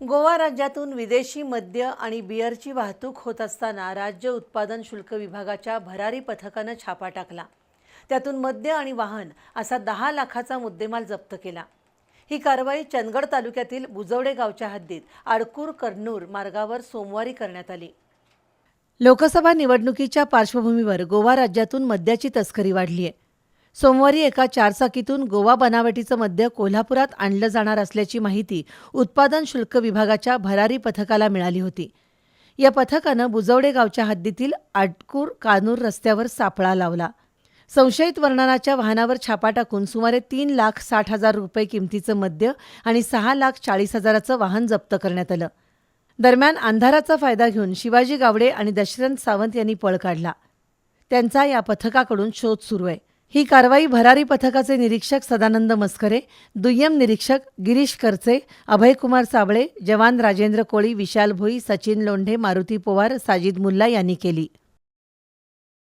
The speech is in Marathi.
गोवा राज्यातून विदेशी मद्य आणि बिअरची वाहतूक होत असताना राज्य उत्पादन शुल्क विभागाच्या भरारी पथकानं छापा टाकला. त्यातून मद्य आणि वाहन असा दहा लाखाचा मुद्देमाल जप्त केला. ही कारवाई चंदगड तालुक्यातील बुजवडे गावच्या हद्दीत आडकूर कर्नूर मार्गावर सोमवारी करण्यात आली. लोकसभा निवडणुकीच्या पार्श्वभूमीवर गोवा राज्यातून मद्याची तस्करी वाढली आहे सोमवारी एका चारचाकीतून गोवा बनावटीचं मद्य कोल्हापुरात आणलं जाणार असल्याची माहिती उत्पादन शुल्क विभागाच्या भरारी पथकाला मिळाली होती. या पथकानं बुजवडे गावच्या हद्दीतील आडकूर कानूर रस्त्यावर सापळा लावला. संशयित वर्णनाच्या वाहनावर छापा टाकून सुमारे तीन लाख साठ हजार रुपये किमतीचं मद्य आणि सहा लाख चाळीस हजाराचं वाहन जप्त करण्यात आलं. दरम्यान अंधाराचा फायदा घेऊन शिवाजी गावडे आणि दशरथ सावंत यांनी पळ काढला. त्यांचा या पथकाकडून शोध सुरू आहे. ही कारवाई भरारी पथकाचे निरीक्षक सदानंद मस्करे दुय्यम निरीक्षक गिरीश करचे अभयकुमार साबळे जवान राजेंद्र कोळी विशाल भोई सचिन लोंढे मारुती पोवार साजिद मुल्ला यांनी केली.